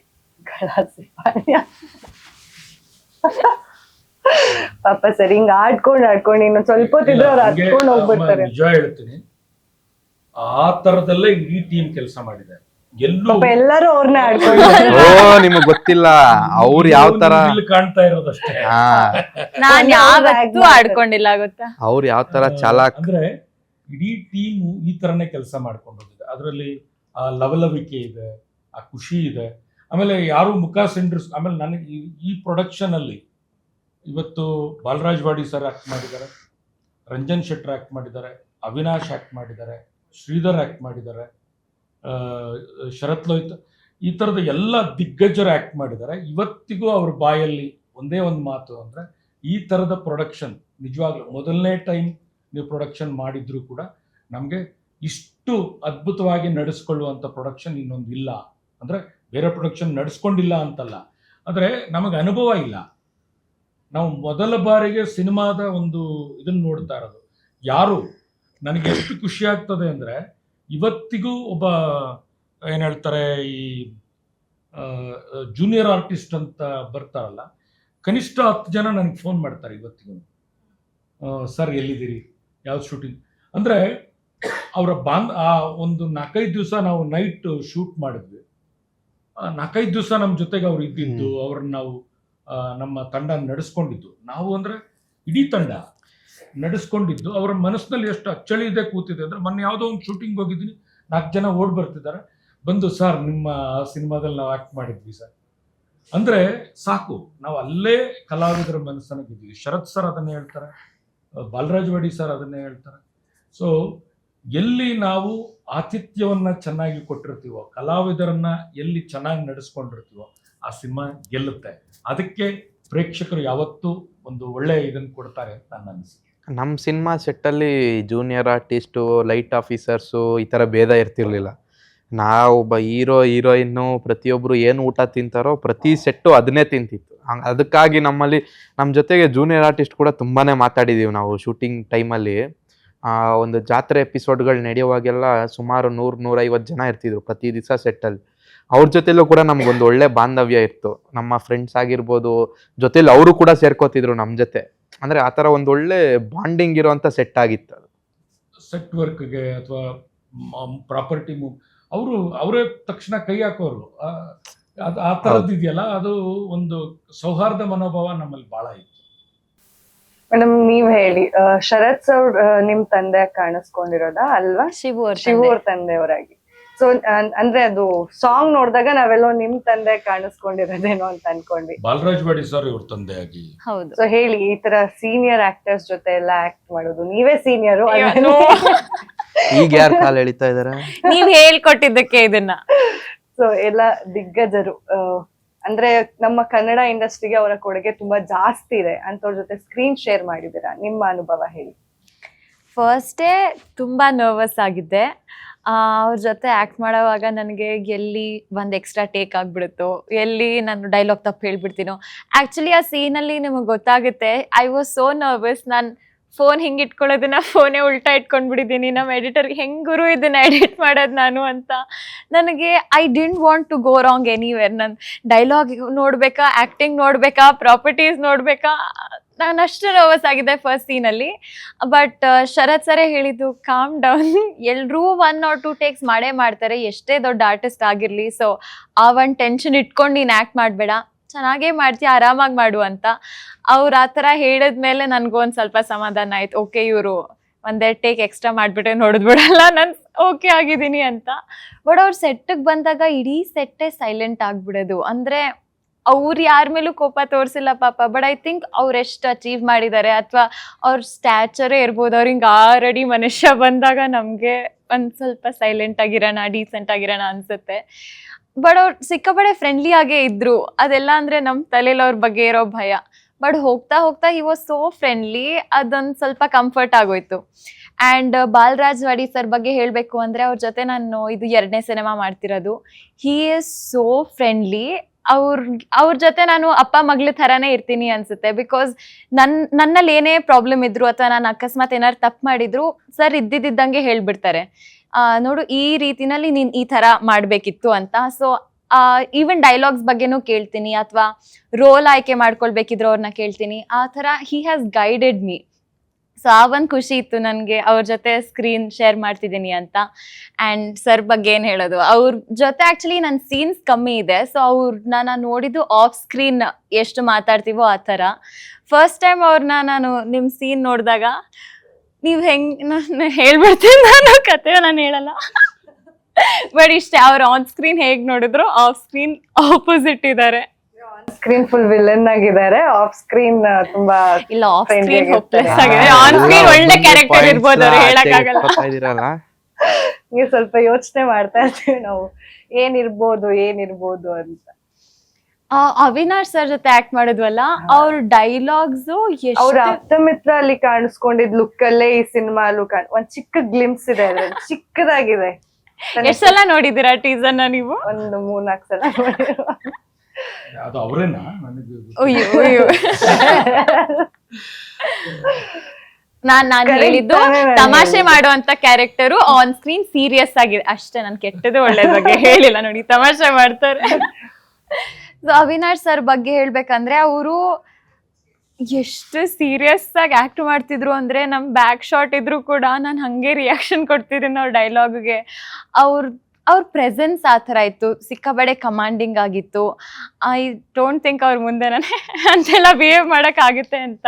ಪಾಪ ಸರ್ ಹಿಂಗ ಆಡ್ಕೊಂಡ್ ಆಡ್ಕೊಂಡು ಇನ್ನು ಸ್ವಲ್ಪ ಹೊತ್ತಿದ್ರೆ ಅವ್ರು ಹತ್ಕೊಂಡು ಹೋಗ್ಬಿಡ್ತಾರೆ. ನಿಜ ಹೇಳ್ತೀನಿ. ಆ ತರದಲ್ಲೇ ಇಡೀ ಟೀಮ್ ಕೆಲಸ ಮಾಡಿದೆ ಎಲ್ಲೂ ಪಾಪ ಎಲ್ಲರೂ ಅವ್ರನ್ನ ಆಡ್ಕೊಂಡು ಓ ನಿಮಗೆ ಗೊತ್ತಿಲ್ಲ. ಅವ್ರು ಯಾವ ತರ? ಇಲ್ಲಿ ಕಾಣ್ತಾ ಇರೋದಷ್ಟೇ. ಹಾ. ನಾನ್ ಯಾವತ್ತೂ ಆಡ್ಕೊಂಡಿಲ್ಲ ಗೊತ್ತಾ? ಅವ್ರು ಯಾವ ತರ ಚಾಲಾಕ್? ಅಂದ್ರೆ ಇಡೀ ಟೀಮು ಈ ತರನೇ ಕೆಲಸ ಮಾಡ್ಕೊಂಡು ಹೋಗಿದೆ ಅದರಲ್ಲಿ ಆ ಲವಲವಿಕೆ ಇದೆ, ಆ ಖುಷಿ ಇದೆ. ಆಮೇಲೆ ಯಾರು ಮುಖ ಸೆಂಡ್ರಿಸ್, ಆಮೇಲೆ ನನಗೆ ಈ- ಈ ಪ್ರೊಡಕ್ಷನ್ ಅಲ್ಲಿ ಇವತ್ತು ಬಾಲರಾಜ್ ವಾಡಿ ಸರ್ ಆಕ್ಟ್ ಮಾಡಿದ್ದಾರೆ, ರಂಜನ್ ಶೆಟ್ರ್ ಆಕ್ಟ್ ಮಾಡಿದ್ದಾರೆ, ಅವಿನಾಶ್ ಆಕ್ಟ್ ಮಾಡಿದ್ದಾರೆ, ಶ್ರೀಧರ್ ಆಕ್ಟ್ ಮಾಡಿದ್ದಾರೆ ಶರತ್ ಲೋಹಿತ್, ಈ ಥರದ ಎಲ್ಲ ದಿಗ್ಗಜರು ಆಕ್ಟ್ ಮಾಡಿದ್ದಾರೆ. ಇವತ್ತಿಗೂ ಅವ್ರ ಬಾಯಲ್ಲಿ ಒಂದೇ ಒಂದು ಮಾತು ಅಂದ್ರೆ ಈ ಥರದ ಪ್ರೊಡಕ್ಷನ್ ನಿಜವಾಗ್ಲೂ ಮೊದಲನೇ ಟೈಮ್ ನೀವು ಪ್ರೊಡಕ್ಷನ್ ಮಾಡಿದ್ರು ಕೂಡ ನಮಗೆ ಇಷ್ಟು ಅದ್ಭುತವಾಗಿ ನಡೆಸ್ಕೊಳ್ಳುವಂಥ ಪ್ರೊಡಕ್ಷನ್ ಇನ್ನೊಂದು ಇಲ್ಲ. ಅಂದರೆ ಬೇರೆ ಪ್ರೊಡಕ್ಷನ್ ನಡೆಸ್ಕೊಂಡಿಲ್ಲ ಅಂತಲ್ಲ. ಆದರೆ ನಮಗೆ ಅನುಭವ ಇಲ್ಲ. ನಾವು ಮೊದಲ ಬಾರಿಗೆ ಸಿನಿಮಾದ ಒಂದು ಇದನ್ನು ನೋಡ್ತಾ ಇರೋದು. ಯಾರು? ನನಗೆ ಎಷ್ಟು ಖುಷಿ ಆಗ್ತದೆ ಅಂದರೆ ಇವತ್ತಿಗೂ ಒಬ್ಬ ಏನು ಹೇಳ್ತಾರೆ ಈ ಜೂನಿಯರ್ ಆರ್ಟಿಸ್ಟ್ ಅಂತ ಬರ್ತಾರಲ್ಲ. ಕನಿಷ್ಠ ಹತ್ತು ಜನ ನನಗೆ ಫೋನ್ ಮಾಡ್ತಾರೆ ಇವತ್ತಿಗೂ. ಸರ್, ಎಲ್ಲಿದ್ದೀರಿ? ಯಾವ ಶೂಟಿಂಗ್ ಅಂದರೆ ಅವರ ಬಾಂದ್ ಆ ಒಂದು ನಾಲ್ಕೈದು ದಿವಸ ನಾವು ನೈಟ್ ಶೂಟ್ ಮಾಡಿದ್ವಿ. ನಾಲ್ಕೈದು ದಿವಸ ನಮ್ಮ ಜೊತೆಗೆ ಅವ್ರು ಇದ್ದಿದ್ದು ಅವ್ರನ್ನ ನಾವು ನಮ್ಮ ತಂಡ ನಡೆಸ್ಕೊಂಡಿದ್ದು. ನಾವು ಅಂದರೆ ಇಡೀ ತಂಡ ನಡೆಸ್ಕೊಂಡಿದ್ದು. ಅವರ ಮನಸ್ಸಿನಲ್ಲಿ ಎಷ್ಟು ಅಚ್ಚಳಿ ಇದೆ ಕೂತಿದೆ ಅಂದರೆ ಮೊನ್ನೆ ಯಾವುದೋ ಒಂದು ಶೂಟಿಂಗ್ ಹೋಗಿದ್ದೀನಿ ನಾಲ್ಕು ಜನ ಓಡ್ ಬರ್ತಿದ್ದಾರೆ. ಬಂದು ಸರ್ ನಿಮ್ಮ ಸಿನಿಮಾದಲ್ಲಿ ನಾವು ಆ್ಯಕ್ಟ್ ಮಾಡಿದ್ವಿ ಸರ್. ಅಂದರೆ ಸಾಕು ನಾವು ಅಲ್ಲೇ ಕಲಾವಿದರ ಮನಸ್ಸನ್ನು ಶರತ್ ಸರ್ ಅದನ್ನೇ ಹೇಳ್ತಾರೆ. ಬಾಲರಾಜ್ ವಾಡಿ ಸರ್ ಅದನ್ನೇ ಹೇಳ್ತಾರೆ. ಸೊ ಎಲ್ಲಿ ನಾವು ಆತಿಥ್ಯವನ್ನು ಚೆನ್ನಾಗಿ ಕೊಟ್ಟಿರ್ತೀವೋ, ಕಲಾವಿದರನ್ನ ಎಲ್ಲಿ ಚೆನ್ನಾಗಿ ನಡೆಸ್ಕೊಂಡಿರ್ತೀವೋ, ಆ ಸಿನಿಮಾ ಗೆಲ್ಲುತ್ತೆ. ಅದಕ್ಕೆ ಪ್ರೇಕ್ಷಕರು ಯಾವತ್ತೂ ಒಂದು ಒಳ್ಳೆ ಇದನ್ನು ಕೊಡ್ತಾರೆ ಅಂತ ನನ್ನ ಅನಿಸಿಕೆ. ನಮ್ಮ ಸಿನಿಮಾ ಸೆಟ್ಟಲ್ಲಿ ಜೂನಿಯರ್ ಆರ್ಟಿಸ್ಟು ಲೈಟ್ ಆಫೀಸರ್ಸು ಈ ಥರ ಭೇದ ಇರ್ತಿರ್ಲಿಲ್ಲ. ನಾವು ಒಬ್ಬ ಹೀರೋ ಹೀರೋಯಿನ್ನು ಪ್ರತಿಯೊಬ್ಬರು ಏನು ಊಟ ತಿಂತಾರೋ ಪ್ರತಿ ಸೆಟ್ಟು ಅದನ್ನೇ ತಿಂತಿತ್ತು. ಅದಕ್ಕಾಗಿ ನಮ್ಮಲ್ಲಿ ನಮ್ಮ ಜೊತೆಗೆ ಜೂನಿಯರ್ ಆರ್ಟಿಸ್ಟ್ ಕೂಡ ತುಂಬಾ ಮಾತಾಡಿದ್ದೀವಿ ನಾವು ಶೂಟಿಂಗ್ ಟೈಮಲ್ಲಿ ಒಂದು ಜಾತ್ರೆ ಎಪಿಸೋಡ್ಗಳು ನಡೆಯುವಾಗೆಲ್ಲ ಸುಮಾರು ನೂರು ನೂರೈವತ್ತು ಜನ ಇರ್ತಿದ್ರು ಪ್ರತಿ ದಿವಸ ಸೆಟ್ಟಲ್ಲಿ ಅವ್ರ ಜೊತೆಲೂ ಕೂಡ ನಮ್ಗೊಂದು ಒಳ್ಳೆ ಬಾಂಧವ್ಯ ಇತ್ತು. ನಮ್ಮ ಫ್ರೆಂಡ್ಸ್ ಆಗಿರ್ಬೋದು ಜೊತೆಲಿ ಅವರು ಕೂಡ ಸೇರ್ಕೋತಿದ್ರು ನಮ್ಮ ಜೊತೆ. ಅಂದ್ರೆ ಆ ಥರ ಒಂದು ಒಳ್ಳೆ ಬಾಂಡಿಂಗ್ ಇರುವಂತ ಸೆಟ್ ಆಗಿತ್ತು ಸೆಟ್ ವರ್ಕ್ಗೆ ಅಥವಾ ಪ್ರಾಪರ್ಟಿ ಅವರು ಅವರೇ ತಕ್ಷಣ ಕೈ ಹಾಕೋರು. ಆ, ಅದು ಆ ಥರದ್ದು ಇದೆಯಲ್ಲ ಅದು ಒಂದು ಸೌಹಾರ್ದ ಮನೋಭಾವ ನಮ್ಮಲ್ಲಿ ಬಹಳ ಇತ್ತು. ಮೇಡಮ್ ನೀವ್ ಹೇಳಿ ಶರತ್ ಸರ್ ನಿಮ್ ತಂದೆ ಕಾಣಿಸ್ಕೊಂಡಿರೋದ ಅಲ್ವಾ? ಶಿವು ಶಿವು ಅವ್ರ ತಂದೆಯವರಾಗಿ. ಸೊ ಅಂದ್ರೆ ಅದು ಸಾಂಗ್ ನೋಡಿದಾಗ ನಾವೆಲ್ಲೋ ನಿಮ್ ತಂದೆ ಕಾಣಿಸ್ಕೊಂಡಿರೋದೇನೋ ಅಂತ ಅನ್ಕೊಂಡ್ವಿ. ಬಾಲರಾಜ್ ಬಾಡಿ ಸರ್ ಇವ್ರ ತಂದೆಯಾಗಿ. ಹೌದು. ಸೊ ಹೇಳಿ ಈ ತರ ಸೀನಿಯರ್ ಆಕ್ಟರ್ಸ್ ಜೊತೆ ಎಲ್ಲ ಆಕ್ಟ್ ಮಾಡೋದು ನೀವೇ ಸೀನಿಯರ್ ಈಗ ಯಾರು ಕಾಲ್ ಎಳಿತಾ ಇದಾರೆ? ನೀವ್ ಹೇಳ್ಕೊಟ್ಟಿದ್ದಕ್ಕೆ ಇದನ್ನ. ಸೊ ಎಲ್ಲ ದಿಗ್ಗಜರು ಆ, ಅಂದ್ರೆ ನಮ್ಮ ಕನ್ನಡ ಇಂಡಸ್ಟ್ರಿಗೆ ಅವರ ಕೊಡುಗೆ ತುಂಬಾ ಜಾಸ್ತಿ ಇದೆ. ಅಂತವ್ರ ಜೊತೆ ಸ್ಕ್ರೀನ್ ಶೇರ್ ಮಾಡಿದ್ದೀರಾ? ನಿಮ್ಮ ಅನುಭವ ಹೇಳಿ. ಫಸ್ಟೇ ತುಂಬ ನರ್ವಸ್ ಆಗಿದ್ದೆ. ಆ, ಅವ್ರ ಜೊತೆ ಆ್ಯಕ್ಟ್ ಮಾಡೋವಾಗ ನನಗೆ ಎಲ್ಲಿ ಒಂದು ಎಕ್ಸ್ಟ್ರಾ ಟೇಕ್ ಆಗಿಬಿಡುತ್ತೋ ಎಲ್ಲಿ ನಾನು ಡೈಲಾಗ್ ತಪ್ಪು ಹೇಳ್ಬಿಡ್ತೀನೋ. ಆ್ಯಕ್ಚುಲಿ ಆ ಸೀನಲ್ಲಿ ನಿಮಗೆ ಗೊತ್ತಾಗುತ್ತೆ ಐ ವಾಸ್ ಸೋ ನರ್ವಸ್ ನಾನು ಫೋನ್ ಹಿಂಗೆ ಇಟ್ಕೊಳ್ಳೋದನ್ನ ಫೋನೇ ಉಲ್ಟಾ ಇಟ್ಕೊಂಡ್ಬಿಟ್ಟಿದ್ದೀನಿ ನಮ್ಮ ಎಡಿಟರ್ ಹೆಂಗೆ ಗುರು ಇದನ್ನ ಎಡಿಟ್ ಮಾಡೋದು ನಾನು ಅಂತ. ನನಗೆ I didn't want to go wrong anywhere ನನ್ನ ಡೈಲಾಗ್ ನೋಡ್ಬೇಕಾ ಆ್ಯಕ್ಟಿಂಗ್ ನೋಡ್ಬೇಕಾ ಪ್ರಾಪರ್ಟೀಸ್ ನೋಡ್ಬೇಕಾ, ನಾನು ಅಷ್ಟು ನರ್ವಸ್ ಆಗಿದೆ ಫಸ್ಟ್ ಸೀನಲ್ಲಿ ಬಟ್ ಶರತ್ ಸರೇ ಹೇಳಿದ್ದು ಕಾಮ್ ಡೌನ್ ಎಲ್ಲರೂ ಒನ್ ಆರ್ ಟೂ ಟೇಕ್ಸ್ ಮಾಡೇ ಮಾಡ್ತಾರೆ. ಎಷ್ಟೇ ದೊಡ್ಡ ಆರ್ಟಿಸ್ಟ್ ಆಗಿರಲಿ. ಸೊ ಆ ಒಂದು ಟೆನ್ಷನ್ ಇಟ್ಕೊಂಡು ನೀನು ಆ್ಯಕ್ಟ್ ಮಾಡಬೇಡ. ಚೆನ್ನಾಗೇ ಮಾಡ್ತೀಯ, ಆರಾಮಾಗಿ ಮಾಡು ಅಂತ. ಅವ್ರು ಆ ಥರ ಹೇಳಿದ್ಮೇಲೆ ಒಂದು ಸ್ವಲ್ಪ ಸಮಾಧಾನ ಆಯ್ತು. ಓಕೆ ಇವರು ಒಂದೆರಡು ಟೇಕ್ ಎಕ್ಸ್ಟ್ರಾ ಮಾಡಿಬಿಟ್ರೆ ನೋಡಿದ್ಬಿಡಲ್ಲ ನಾನು ಓಕೆ ಆಗಿದ್ದೀನಿ ಅಂತ. ಬಟ್ ಅವ್ರು ಸೆಟ್ಟಿಗೆ ಬಂದಾಗ ಇಡೀ ಸೆಟ್ಟೇ ಸೈಲೆಂಟ್ ಆಗಿಬಿಡೋದು. ಅಂದರೆ ಅವ್ರು ಯಾರ ಮೇಲೂ ಕೋಪ ತೋರಿಸಿಲ್ಲ ಪಾಪ. ಬಟ್ ಐ ಥಿಂಕ್ ಅವ್ರು ಎಷ್ಟು ಅಚೀವ್ ಮಾಡಿದ್ದಾರೆ ಅಥವಾ ಅವ್ರ ಸ್ಟ್ಯಾಚರೇ ಇರ್ಬೋದು. ಅವ್ರು ಹಿಂಗೆ ಆಲ್ರೆಡಿ ಮನುಷ್ಯ ಬಂದಾಗ ನಮಗೆ ಒಂದು ಸ್ವಲ್ಪ ಸೈಲೆಂಟ್ ಆಗಿರೋಣ, ಡೀಸೆಂಟ್ ಆಗಿರೋಣ ಅನ್ಸುತ್ತೆ. ಬಟ್ ಅವ್ರು ಸಿಕ್ಕಾಪಡೆ ಫ್ರೆಂಡ್ಲಿ ಆಗೇ ಇದ್ರು. ಅದೆಲ್ಲ ಅಂದ್ರೆ ನಮ್ಮ ತಲೆಯಲ್ಲಿ ಅವ್ರ ಬಗ್ಗೆ ಇರೋ ಭಯ. ಬಟ್ ಹೋಗ್ತಾ ಹೋಗ್ತಾ ಹಿ ವಾಸ್ ಸೋ ಫ್ರೆಂಡ್ಲಿ ಅದೊಂದು ಸ್ವಲ್ಪ ಕಂಫರ್ಟ್ ಆಗೋಯ್ತು. ಆ್ಯಂಡ್ ಬಾಲರಾಜ್ ವಾಡಿ ಸರ್ ಬಗ್ಗೆ ಹೇಳಬೇಕು ಅಂದರೆ ಅವ್ರ ಜೊತೆ ನಾನು ಇದು ಎರಡನೇ ಸಿನಿಮಾ ಮಾಡ್ತಿರೋದು. ಹೀ ಈಸ್ ಸೋ ಫ್ರೆಂಡ್ಲಿ ಅವ್ರ ಅವ್ರ ಜೊತೆ ನಾನು ಅಪ್ಪ, ಮಗಳ ಥರನೇ ಇರ್ತೀನಿ ಅನ್ಸುತ್ತೆ. ಬಿಕಾಸ್ ನನ್ನ ನನ್ನಲ್ಲಿ ಏನೇ ಪ್ರಾಬ್ಲಮ್ ಇದ್ರು ಅಥವಾ ನಾನು ಅಕಸ್ಮಾತ್ ಏನಾದ್ರು ತಪ್ಪು ಮಾಡಿದ್ರು ಸರ್ ಇದ್ದಿದ್ದಂಗೆ ಹೇಳ್ಬಿಡ್ತಾರೆ. ನೋಡು, ಈ ರೀತಿನಲ್ಲಿ ನೀನು ಈ ತರ ಮಾಡಬೇಕಿತ್ತು ಅಂತ. ಸೊ ಈವನ್ ಡೈಲಾಗ್ಸ್ ಬಗ್ಗೆನೂ ಕೇಳ್ತೀನಿ, ಅಥವಾ ರೋಲ್ ಆಯ್ಕೆ ಮಾಡ್ಕೊಳ್ಬೇಕಿದ್ರು ಅವ್ರನ್ನ ಕೇಳ್ತೀನಿ. ಆ ಥರ he has guided me so ಆ ಒಂದು ಖುಷಿ ಇತ್ತು ನನಗೆ ಅವ್ರ ಜೊತೆ ಸ್ಕ್ರೀನ್ ಶೇರ್ ಮಾಡ್ತಿದ್ದೀನಿ ಅಂತ. ಆ್ಯಂಡ್ ಸರ್ ಬಗ್ಗೆ ಏನು ಹೇಳೋದು? ಅವ್ರ ಜೊತೆ ಆ್ಯಕ್ಚುಲಿ ನನ್ನ ಸೀನ್ಸ್ ಕಮ್ಮಿ ಇದೆ. ಸೊ ಅವ್ರನ್ನ ನಾನು ನೋಡಿದ್ದು ಆಫ್ ಸ್ಕ್ರೀನ್ ಎಷ್ಟು ಮಾತಾಡ್ತೀವೋ ಆ ಥರ. ಫಸ್ಟ್ ಟೈಮ್ ಅವ್ರನ್ನ ನಾನು ನಿಮ್ಮ ಸೀನ್ ನೋಡಿದಾಗ ನೀವು ಹೆಂಗ್ ನಾನು ಹೇಳ್ಬಿಡ್ತೀನಿ ನಾನು ಕತೆ ನಾನು ಹೇಳಲ್ಲ. ಬಟ್ ಇಷ್ಟೇ ಅವ್ರು ಆನ್ ಸ್ಕ್ರೀನ್ ಹೇಗ್ ನೋಡಿದ್ರು ಆಫ್ ಸ್ಕ್ರೀನ್ ಆಪೋಸಿಟ್ ಇದ್ದಾರೆ ಸ್ಕ್ರೀನ್ ಫುಲ್ ವಿಲನ್ ಆಗಿದ್ದಾರೆ ಆಫ್ ಸ್ಕ್ರೀನ್ ತುಂಬಾ ಇಲ್ಲ ಆಫ್ ಸ್ಕ್ರೀನ್. ಹೋಪ್ಲೆಸ್ ಆಗಿದೆ. ಆನ್ ಸ್ಕ್ರೀನ್ ಒಳ್ಳೆ ಕ್ಯಾರೆಕ್ಟರ್ ಇರ್ಬೋದು ಅವ್ರು ಹೇಳಕ್ಕಾಗಲ್ಲ. ನೀವು ಸ್ವಲ್ಪ ಯೋಚನೆ ಮಾಡ್ತಾ ಇರ್ತೀವಿ ನಾವು. ಏನಿರ್ಬೋದು ಏನಿರ್ಬೋದು ಅಂತ. ಅವಿನಾಶ್ ಸರ್ ಜೊತೆ ಆಕ್ಟ್ ಮಾಡಿದ್ವಲ್ಲ ಅವ್ರ ಡೈಲಾಗ್ಸ್ ಅವ್ರ ಎಷ್ಟು ಮಿತ್ರ ಅಲ್ಲಿ ಕಾಣಿಸ್ಕೊಂಡಿದ್ ಲುಕ್ ಅಲ್ಲೇ ಈ ಸಿನಿಮಾ ಅಲ್ಲೂ ಕಾಣ್ ಒಂದ್ ಚಿಕ್ಕ ಗ್ಲಿಮ್ಸ್ ಇದೆ ಅದ್ರಲ್ಲಿ. ಚಿಕ್ಕದಾಗಿದೆ. ಎಷ್ಟ್ ಸಲ ಟೀಸರ್ನ ನೀವು? ಒಂದು ಮೂರ್ನಾಲ್ಕು ಸಲ ನಾನ್ ನಾನ್ ಹೇಳಿದ್ದು ತಮಾಷೆ ಮಾಡುವಂತ ಕ್ಯಾರೆಕ್ಟರ್ ಆನ್ ಸ್ಕ್ರೀನ್ ಸೀರಿಯಸ್ ಆಗಿದೆ. ಅಷ್ಟೇ ನನ್ ಕೆಟ್ಟದ್ದು ಒಳ್ಳೆ ಬಗ್ಗೆ ಹೇಳಿಲ್ಲ ನೋಡಿ ತಮಾಷೆ ಮಾಡ್ತಾರೆ. ಅವಿನಾಶ್ ಸರ್ ಬಗ್ಗೆ ಹೇಳ್ಬೇಕಂದ್ರೆ ಅವರು ಎಷ್ಟು ಸೀರಿಯಸ್ ಆಗಿ ಆಕ್ಟ್ ಮಾಡ್ತಿದ್ರು ಅಂದ್ರೆ ನಮ್ ಬ್ಯಾಕ್ ಶಾಟ್ ಇದ್ರು ಕೂಡ ನಾನು ಹಂಗೆ ರಿಯಾಕ್ಷನ್ ಕೊಡ್ತಿದ್ದೀನಿ ಅವ್ರ ಡೈಲಾಗ್ಗೆ ಅವ್ರ ಅವ್ರ ಪ್ರೆಸೆನ್ಸ್ ಆ ಥರ ಇತ್ತು. ಸಿಕ್ಕಾಬಡೆ ಕಮಾಂಡಿಂಗ್ ಆಗಿತ್ತು. ಐ ಡೋಂಟ್ ಥಿಂಕ್ ಅವ್ರ ಮುಂದೆ ನಾನು ಅಂತೆಲ್ಲ ಬಿಹೇವ್ ಮಾಡೋಕ್ಕಾಗುತ್ತೆ ಅಂತ,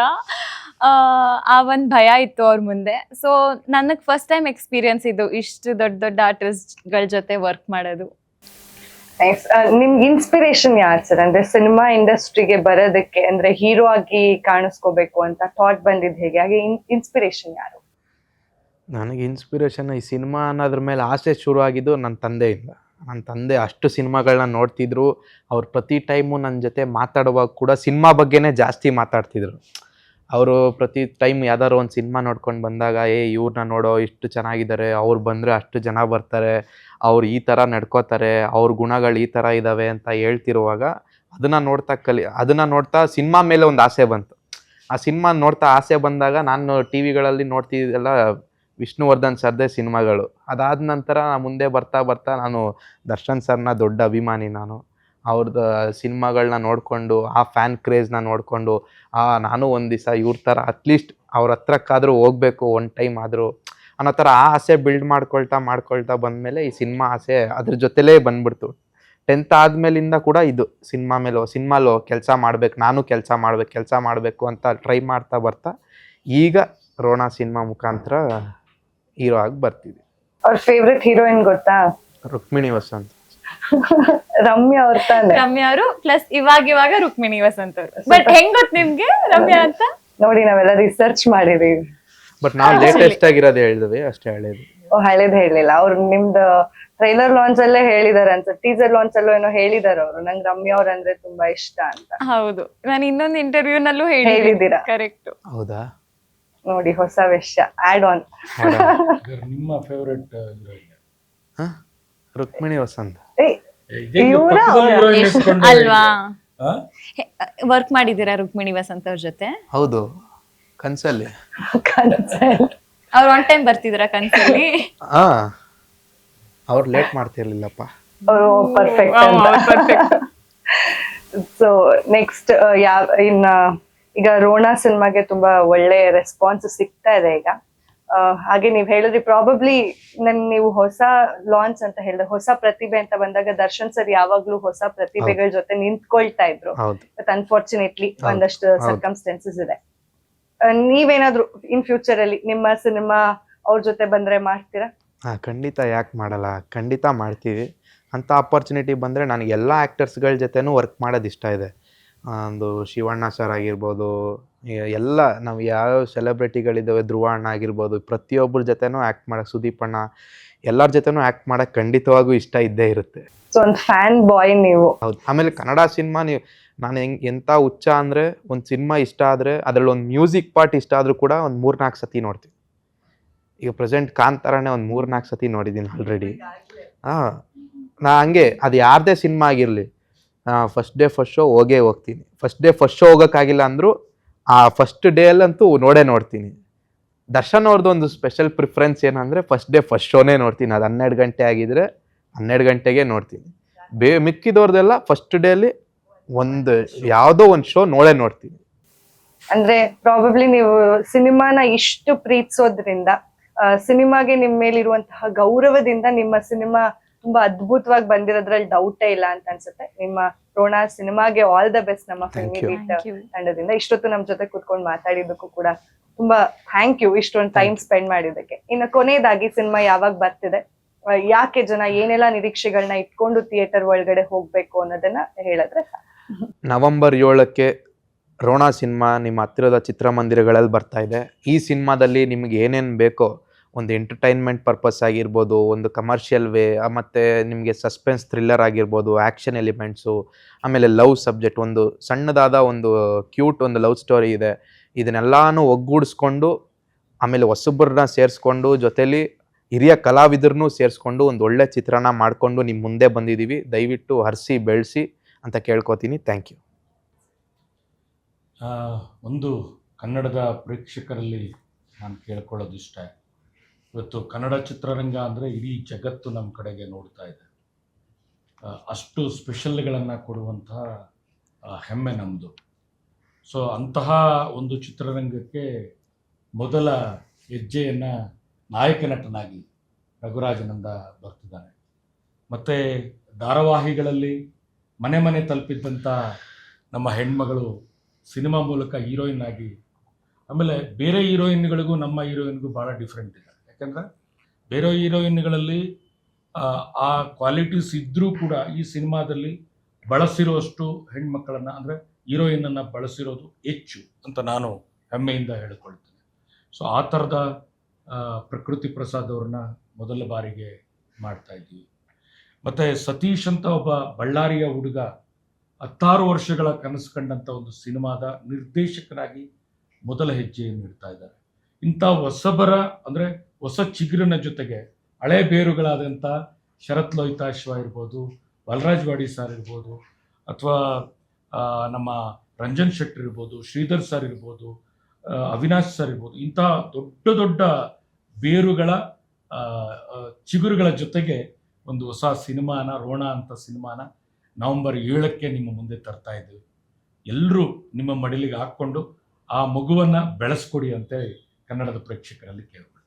ಆ ಒಂದು ಭಯ ಇತ್ತು ಅವ್ರ ಮುಂದೆ. ಸೊ ನನಗೆ ಫಸ್ಟ್ ಟೈಮ್ ಎಕ್ಸ್ಪೀರಿಯನ್ಸ್ ಇದು, ಇಷ್ಟು ದೊಡ್ಡ ದೊಡ್ಡ ಆರ್ಟಿಸ್ಟ್ಗಳ ಜೊತೆ ವರ್ಕ್ ಮಾಡೋದು. ಆ, ನಿಮ್ಗೆ ಇನ್ಸ್ಪಿರೇಷನ್ ಯಾರು ಸರ್ ಅಂದ್ರೆ ಸಿನಿಮಾ ಇಂಡಸ್ಟ್ರಿಗೆ ಬರೋದಕ್ಕೆ ಅಂದ್ರೆ ಹೀರೋ ಆಗಿ ಕಾಣಿಸ್ಕೋಬೇಕು ಅಂತ ಥಾಟ್ ಬಂದಿದ್ದು ಹೇಗೆ? ಹಾಗೆ ಇನ್ಸ್ಪಿರೇಷನ್ ಯಾರು? ನನಗೆ ಇನ್ಸ್ಪಿರೇಷನ್ ಈ ಸಿನಿಮಾ ಅನ್ನೋದ್ರ ಮೇಲೆ ಆಸೆ ಶುರು ಆಗಿದ್ದು ನನ್ನ ತಂದೆಯಿಂದ. ನನ್ನ ತಂದೆ ಅಷ್ಟು ಸಿನಿಮಾಗಳನ್ನ ನೋಡ್ತಿದ್ರು. ಅವ್ರು ಪ್ರತಿ ಟೈಮು ನನ್ನ ಜೊತೆ ಮಾತಾಡುವಾಗ ಕೂಡ ಸಿನಿಮಾ ಬಗ್ಗೆನೇ ಜಾಸ್ತಿ ಮಾತಾಡ್ತಿದ್ರು. ಅವರು ಪ್ರತಿ ಟೈಮ್ ಯಾವ್ದಾದ್ರು ಒಂದು ಸಿನಿಮಾ ನೋಡ್ಕೊಂಡು ಬಂದಾಗ, ಏ ಇವ್ರನ್ನ ನೋಡೋ ಇಷ್ಟು ಚೆನ್ನಾಗಿದ್ದಾರೆ, ಅವ್ರು ಬಂದರೆ ಅಷ್ಟು ಜನ ಬರ್ತಾರೆ, ಅವ್ರು ಈ ಥರ ನಡ್ಕೋತಾರೆ, ಅವ್ರ ಗುಣಗಳು ಈ ಥರ ಇದ್ದಾವೆ ಅಂತ ಹೇಳ್ತಿರುವಾಗ, ಅದನ್ನು ನೋಡ್ತಾ ಕಲಿ, ಅದನ್ನು ನೋಡ್ತಾ ಸಿನಿಮಾ ಮೇಲೆ ಒಂದು ಆಸೆ ಬಂತು. ಆ ಸಿನಿಮಾ ನೋಡ್ತಾ ಆಸೆ ಬಂದಾಗ ನಾನು ಟಿ ವಿಗಳಲ್ಲಿ ನೋಡ್ತಿದ್ದೆಲ್ಲ ವಿಷ್ಣುವರ್ಧನ್ ಸರ್ದೇ ಸಿನಿಮಾಗಳು. ಅದಾದ ನಂತರ ಮುಂದೆ ಬರ್ತಾ ಬರ್ತಾ ನಾನು ದರ್ಶನ್ ಸರ್ನ ದೊಡ್ಡ ಅಭಿಮಾನಿ ನಾನು. ಅವ್ರದ್ದು ಸಿನಿಮಾಗಳನ್ನ ನೋಡಿಕೊಂಡು ಆ ಫ್ಯಾನ್ ಕ್ರೇಜ್ನ ನೋಡಿಕೊಂಡು ಆ ನಾನು ಒಂದು ದಿವಸ ಇವ್ರ ಥರ ಅಟ್ಲೀಸ್ಟ್ ಅವ್ರ ಹತ್ರಕ್ಕಾದರೂ ಹೋಗ್ಬೇಕು ಒನ್ ಟೈಮ್ ಆದರೂ. ಅನ್ನೋ ಥರ ಆ ಆಸೆ ಬಿಲ್ಡ್ ಮಾಡ್ಕೊಳ್ತಾ ಮಾಡ್ಕೊಳ್ತಾ ಬಂದಮೇಲೆ ಈ ಸಿನಿಮಾ ಆಸೆ ಅದ್ರ ಜೊತೆಲೇ ಬಂದ್ಬಿಡ್ತು. ಟೆಂತ್ ಆದಮೇಲಿಂದ ಕೂಡ ಇದು ಸಿನಿಮಾ ಮೇಲೋ ಸಿನಿಮಾಲೋ ಕೆಲಸ ಮಾಡ್ಬೇಕು ನಾನು ಕೆಲಸ ಮಾಡ್ಬೇಕು ಕೆಲಸ ಮಾಡಬೇಕು ಅಂತ ಟ್ರೈ ಮಾಡ್ತಾ ಬರ್ತಾ ಈಗ ರೋಣ ಸಿನಿಮಾ ಮುಖಾಂತರ ಹೀರೋ ಆಗಿ ಬರ್ತಿದ್ವಿ ಅವ್ರ ಫೇವ್ರೆಟ್ ಹೀರೋಯಿನ್ ಗೊತ್ತಾ? ರುಕ್ಮಿಣಿ ವಸಂತ್. ರಮ್ಯಾ ಅವ್ರ ತಾನೆ. ರಮ್ಯಾ ಅವರು ಪ್ಲಸ್ ಇವಾಗ ಇವಾಗ ರುಕ್ಮಿಣಿ ವಸಂತ ಅವರು ಬಟ್ ಹೆಂಗ್ ಗೊತ್ತು ನಿಮ್ಗೆ ರಮ್ಯಾ ಅಂತ? ನೋಡಿ ನಾವೆಲ್ಲ ರಿಸರ್ಚ್ ಮಾಡಿದೀವಿ. ಬಟ್ ನಾವು ಲೇಟೆಸ್ಟ್ ಆಗಿರೋದು ಹೇಳಿದ್ವಿ ಅಷ್ಟೇ ಹೇಳಿದ್ವಿ ಓ ಹಳೇದ್ ಹೇಳಿಲ್ಲ ಅವ್ರು ನಿಮ್ದು ಟ್ರೈಲರ್ ಲಾಂಚ್ ಅಲ್ಲೇ ಹೇಳಿದಾರೆ ಅನ್ಸುತ್ತೆ. ಟೀಸರ್ ಲಾಂಚ್ ಅಲ್ಲೂ ಏನೋ ಹೇಳಿದಾರೆ ಅವರು. ನಂಗೆ ರಮ್ಯಾ ಅವ್ರ ಅಂದ್ರೆ ತುಂಬಾ ಇಷ್ಟ ಅಂತ. ಹೌದು. ನಾನು ಇನ್ನೊಂದು ಇಂಟರ್ವ್ಯೂ ನಲ್ಲೂ ಹೇಳಿದ್ದೀರಾ? ಕರೆಕ್ಟ್ ಹೌದಾ? ನೋಡಿ ಹೊಸ ವಿಷಯ. ಆಡ್ ಆನ್ ನಿಮ್ಮ ಫೇವರೆಟ್ ಹೀರೋಯಿನ್ ಹ? ರುಕ್ಮಿಣಿ ವಸಂತ. ಇವ್ರಾ? ಅಲ್ವಾ? ವರ್ಕ್ ಮಾಡಿದ್ದೀರಾ ರುಕ್ಮಿಣಿ ವಸಂತ ಅವ್ರ ಜೊತೆ? ಹೌದು ಕನ್ಸಲ್ಲಿ. ಅವ್ರು ಒನ್ ಟೈಮ್ ಬರ್ತಿದ್ರ ಕನ್ಸಲ್ಲಿ? ಹಾ ಅವ್ರು ಲೇಟ್ ಮಾಡ್ತಿರ್ಲಿಲ್ಲಪ್ಪ. ಪರ್ಫೆಕ್ಟ್ ಸೊ ನೆಕ್ಸ್ಟ್ ಯಾವ ಇನ್ನ ಈಗ ರೋಣಾ ಸಿನಿಮಾಗೆ ತುಂಬಾ ಒಳ್ಳೆ ರೆಸ್ಪಾನ್ಸ್ ಸಿಗ್ತಾ ಇದೆ ಈಗ. ಹಾಗೆ ನೀವ್ ಹೇಳಿದ್ರಿ ಪ್ರಾಬಬ್ಲಿ ನನ್ ನೀವು ಹೊಸ ಲಾಂಚ್ ಅಂತ ಹೇಳಿದ್ರೆ ಹೊಸ ಪ್ರತಿಭೆ ಅಂತ ಬಂದಾಗ ದರ್ಶನ್ ಸರ್ ಯಾವಾಗ್ಲೂ ಹೊಸ ಪ್ರತಿಭೆಗಳ ಜೊತೆ ನಿಂತ್ಕೊಳ್ತಾ ಇದ್ರು. ಬಟ್ ಅನ್ಫಾರ್ಚುನೇಟ್ಲಿ ಒಂದಷ್ಟು. ಸರ್ಕಮ್ಸ್ಟೆನ್ಸಸ್ ಇದೆ. ನೀವೇನಾದ್ರು ಇನ್ ಫ್ಯೂಚರ್ ಅಲ್ಲಿ ನಿಮ್ಮ ಸಿನಿಮಾ ಅವ್ರ ಜೊತೆ ಬಂದ್ರೆ ಮಾಡ್ತೀರಾ? ಹಾ ಖಂಡಿತ ಯಾಕೆ ಮಾಡಲ್ಲ. ಖಂಡಿತ ಮಾಡ್ತೀವಿ. ಅಂತ ಅಪರ್ಚುನಿಟಿ ಬಂದರೆ ನನಗೆ ಎಲ್ಲ ಆ್ಯಕ್ಟರ್ಸ್ಗಳ ಜೊತೆನೂ ವರ್ಕ್ ಮಾಡೋದು ಇಷ್ಟ ಇದೆ. ಒಂದು ಶಿವಣ್ಣ ಸರ್ ಆಗಿರ್ಬೋದು ಎಲ್ಲ ನಾವು ಯಾವ್ಯಾವ ಸೆಲೆಬ್ರಿಟಿಗಳಿದ್ದಾವೆ ಧ್ರುವ ಅಣ್ಣ ಆಗಿರ್ಬೋದು ಪ್ರತಿಯೊಬ್ಬರ ಜೊತೆನೂ ಆ್ಯಕ್ಟ್ ಮಾಡೋಕೆ ಸುದೀಪ್ ಅಣ್ಣ ಎಲ್ಲರ ಜೊತೆನೂ ಆ್ಯಕ್ಟ್ ಮಾಡೋಕೆ ಖಂಡಿತವಾಗೂ ಇಷ್ಟ ಇದ್ದೇ ಇರುತ್ತೆ. ಸೊ ಒಂದು ಫ್ಯಾನ್ ಬಾಯ್ ನೀವು. ಹೌದು. ಆಮೇಲೆ ಕನ್ನಡ ಸಿನಿಮಾ ನೀವು ನಾನು ಹೆಂಗ್ ಎಂಥ ಹುಚ್ಚ ಅಂದರೆ ಒಂದು ಸಿನಿಮಾ ಇಷ್ಟ ಆದರೆ ಅದರಲ್ಲಿ ಒಂದು ಮ್ಯೂಸಿಕ್ ಪಾರ್ಟ್ ಇಷ್ಟ ಆದರೂ ಕೂಡ ಒಂದು ಮೂರ್ನಾಲ್ಕು ಸತಿ ನೋಡ್ತೀನಿ ಈಗ ಪ್ರೆಸೆಂಟ್ ಕಾಂತಾರನೇ ಒಂದು ಮೂರ್ನಾಲ್ಕು ಸತಿ ನೋಡಿದ್ದೀನಿ ಆಲ್ರೆಡಿ ಹಾಂ. ನಾ ಹಂಗೆ ಅದು ಯಾರದೇ ಸಿನಿಮಾ ಆಗಿರಲಿ ಫಸ್ಟ್ ಡೇ ಫಸ್ಟ್ ಶೋ ಹೋಗೇ ಹೋಗ್ತೀನಿ. ಫಸ್ಟ್ ಡೇ ಫಸ್ಟ್ ಶೋ ಹೋಗೋಕ್ಕಾಗಿಲ್ಲ ಅಂದರೂ, ಆ ಫಸ್ಟ್ ಡೇ ಅಲ್ಲಂತೂ ನೋಡೇ ನೋಡ್ತೀನಿ. ದರ್ಶನ್ ಅವ್ರದ್ದು ಒಂದು ಸ್ಪೆಷಲ್ ಪ್ರಿಫರೆನ್ಸ್ ಏನಂದರೆ ಫಸ್ಟ್ ಡೇ ಫಸ್ಟ್ ಶೋನೇ ನೋಡ್ತೀನಿ. ಅದು ಹನ್ನೆರಡು ಗಂಟೆ ಆಗಿದ್ರೆ ಹನ್ನೆರಡು ಗಂಟೆಗೆ ನೋಡ್ತೀನಿ. ಬೇ ಮಿಕ್ಕಿದವ್ರದ್ದೆಲ್ಲ ಫಸ್ಟ್ ಡೇಲಿ ಒಂದು ಯಾವುದೋ ಒಂದು ಶೋ ನೋಡೇ ನೋಡ್ತೀನಿ. ಅಂದ್ರೆ ಪ್ರಾಬಬ್ಲಿ ನೀವು ಸಿನಿಮಾನ ಇಷ್ಟು ಪ್ರೀತಿಸೋದ್ರಿಂದ ಸಿನಿಮಾಗೆ ನಿಮ್ಮ ಮೇಲಿರುವಂತಹ ಗೌರವದಿಂದ ನಿಮ್ಮ ಸಿನಿಮಾ ತುಂಬಾ ಅದ್ಭುತವಾಗಿ ಬಂದಿರೋದ್ರಲ್ಲಿ ಡೌಟೇ ಇಲ್ಲ ಅಂತ ಅನ್ಸುತ್ತೆ. ನಿಮ್ಮ ರೋಣ ಸಿನಿಮಾಗೆ ಆಲ್ ದ ಬೆಸ್ಟ್ ನಮ್ಮ ಫ್ಯಾಮಿಲಿ. ಬೀಟ್. ತಂಡದಿಂದ. ಇಷ್ಟೊತ್ತು ನಮ್ ಜೊತೆ ಕುತ್ಕೊಂಡು ಮಾತಾಡಿದಕ್ಕೂ ಕೂಡ ತುಂಬಾ ಥ್ಯಾಂಕ್ ಯು ಇಷ್ಟೊಂದು ಟೈಮ್ ಸ್ಪೆಂಡ್ ಮಾಡಿದ್ದಕ್ಕೆ. ಇನ್ನು ಕೊನೆಯದಾಗಿ ಸಿನಿಮಾ ಯಾವಾಗ ಬರ್ತಿದೆ? ಯಾಕೆ ಜನ ಏನೆಲ್ಲ ನಿರೀಕ್ಷೆಗಳನ್ನ ಇಟ್ಕೊಂಡು ಥಿಯೇಟರ್ ಒಳಗಡೆ ಹೋಗ್ಬೇಕು ಅನ್ನೋದನ್ನ ಹೇಳಿದ್ರೆ ನವೆಂಬರ್ ನವಂಬರ್ ಏಳಕ್ಕೆ ರೋಣ ಸಿನಿಮಾ ನಿಮ್ಮ ಹತ್ತಿರದ ಚಿತ್ರಮಂದಿರಗಳಲ್ಲಿ ಬರ್ತಾ ಇದೆ. ಈ ಸಿನಿಮಾದಲ್ಲಿ ನಿಮ್ಗೆ ಏನೇನು ಬೇಕೋ ಒಂದು ಎಂಟರ್ಟೈನ್ಮೆಂಟ್ ಪರ್ಪಸ್ ಆಗಿರ್ಬೋದು, ಒಂದು ಕಮರ್ಷಿಯಲ್ ವೇ ಮತ್ತು ನಿಮಗೆ ಸಸ್ಪೆನ್ಸ್ ಥ್ರಿಲ್ಲರ್ ಆಗಿರ್ಬೋದು ಆ್ಯಕ್ಷನ್ ಎಲಿಮೆಂಟ್ಸು ಆಮೇಲೆ ಲವ್ ಸಬ್ಜೆಕ್ಟ್ ಒಂದು ಸಣ್ಣದಾದ ಒಂದು ಕ್ಯೂಟ್ ಒಂದು ಲವ್ ಸ್ಟೋರಿ ಇದೆ. ಇದನ್ನೆಲ್ಲಾನು ಒಗ್ಗೂಡಿಸ್ಕೊಂಡು, ಆಮೇಲೆ ಹೊಸಬ್ರನ್ನ ಸೇರಿಸ್ಕೊಂಡು, ಜೊತೇಲಿ ಹಿರಿಯ ಕಲಾವಿದರನ್ನೂ ಸೇರಿಸ್ಕೊಂಡು ಒಂದು ಒಳ್ಳೆ ಚಿತ್ರಣ ಮಾಡಿಕೊಂಡು ನಿಮ್ಮ ಮುಂದೆ ಬಂದಿದ್ದೀವಿ ದಯವಿಟ್ಟು ಹರಿಸಿ, ಬೆಳೆಸಿ ಅಂತ ಕೇಳ್ಕೊತೀನಿ. ಥ್ಯಾಂಕ್ ಯು ಒಂದು ಕನ್ನಡದ ಪ್ರೇಕ್ಷಕರಲ್ಲಿ ನಾನು ಕೇಳ್ಕೊಳ್ಳೋದು ಇಷ್ಟ ಇವತ್ತು ಕನ್ನಡ ಚಿತ್ರರಂಗ ಅಂದರೆ ಇಡೀ ಜಗತ್ತು ನಮ್ಮ ಕಡೆಗೆ ನೋಡ್ತಾ ಇದೆ. ಅಷ್ಟು ಸ್ಪೆಷಲ್ಗಳನ್ನು ಕೊಡುವಂತಹ ಹೆಮ್ಮೆ ನಮ್ಮದು ಸೊ, ಅಂತಹ ಒಂದು ಚಿತ್ರರಂಗಕ್ಕೆ ಮೊದಲ ಹೆಜ್ಜೆಯನ್ನು ನಾಯಕ ನಟನಾಗಿ ರಘುರಾಜನಂದ ಬರ್ತಿದ್ದಾನೆ. ಮತ್ತು ಧಾರಾವಾಹಿಗಳಲ್ಲಿ ಮನೆ ಮನೆ ತಲುಪಿದ್ದಂಥ ನಮ್ಮ ಹೆಣ್ಮಗಳು ಸಿನಿಮಾ ಮೂಲಕ ಹೀರೋಯಿನ್ ಆಗಿ ಆಮೇಲೆ ಬೇರೆ ಹೀರೋಯಿನ್ಗಳಿಗೂ ನಮ್ಮ ಹೀರೋಯಿನ್ಗೂ ಭಾಳ ಡಿಫ್ರೆಂಟ್ ಇದೆ. ಯಾಕಂದರೆ ಬೇರೆ ಹೀರೋಯಿನ್ಗಳಲ್ಲಿ ಆ, ಕ್ವಾಲಿಟೀಸ್ ಇದ್ದರೂ ಕೂಡ ಈ ಸಿನಿಮಾದಲ್ಲಿ ಬಳಸಿರುವಷ್ಟು ಹೆಣ್ಮಕ್ಕಳನ್ನು ಅಂದರೆ ಹೀರೋಯಿನನ್ನು ಬಳಸಿರೋದು ಹೆಚ್ಚು ಅಂತ ನಾನು ಹೆಮ್ಮೆಯಿಂದ ಹೇಳಿಕೊಳ್ತೇನೆ. ಸೊ ಆ ಥರದ ಪ್ರಕೃತಿ ಪ್ರಸಾದ್ ಅವ್ರನ್ನ ಮೊದಲ ಬಾರಿಗೆ ಮಾಡ್ತಾ ಇದ್ದೀವಿ. ಮತ್ತು ಸತೀಶ್ ಅಂತ ಒಬ್ಬ ಬಳ್ಳಾರಿಯ ಹುಡುಗ ಹತ್ತಾರು ವರ್ಷಗಳ ಕನಸು ಕಂಡಂಥ ಒಂದು ಸಿನಿಮಾದ ನಿರ್ದೇಶಕರಾಗಿ ಮೊದಲ ಹೆಜ್ಜೆಯನ್ನು ಇಡ್ತಾ ಇದ್ದಾರೆ. ಇಂಥ ಹೊಸಬರ ಅಂದರೆ ಹೊಸ ಚಿಗುರಿನ ಜೊತೆಗೆ ಹಳೆ ಬೇರುಗಳಾದಂಥ ಶರತ್ ಲೋಹಿತಾಶ್ವ ಇರ್ಬೋದು, ಬಲರಾಜ್ ವಾಡಿ ಸರ್ ಇರ್ಬೋದು, ಅಥವಾ ನಮ್ಮ ರಂಜನ್ ಶೆಟ್ಟಿ ಇರ್ಬೋದು, ಶ್ರೀಧರ್ ಸರ್ ಇರ್ಬೋದು ಅವಿನಾಶ್ ಸರ್ ಇರ್ಬೋದು ಇಂತಹ ದೊಡ್ಡ ದೊಡ್ಡ ಬೇರುಗಳ ಚಿಗುರುಗಳ ಜೊತೆಗೆ ಒಂದು ಹೊಸ ಸಿನಿಮಾನ, ರೋಣ ಅಂತ ಸಿನಿಮಾನ ನವೆಂಬರ್ ಏಳಕ್ಕೆ ನಿಮ್ಮ ಮುಂದೆ ತರ್ತಾ ಇದ್ದೀವಿ. ಎಲ್ಲರೂ ನಿಮ್ಮ ಮಡಿಲಿಗೆ ಹಾಕ್ಕೊಂಡು ಆ ಮಗುವನ್ನು ಬೆಳೆಸ್ಕೊಡಿ ಅಂತೇಳಿ ಕನ್ನಡದ ಪ್ರೇಕ್ಷಕರಲ್ಲಿ ಕೇಳ್ಕೊಳ್ತೀನಿ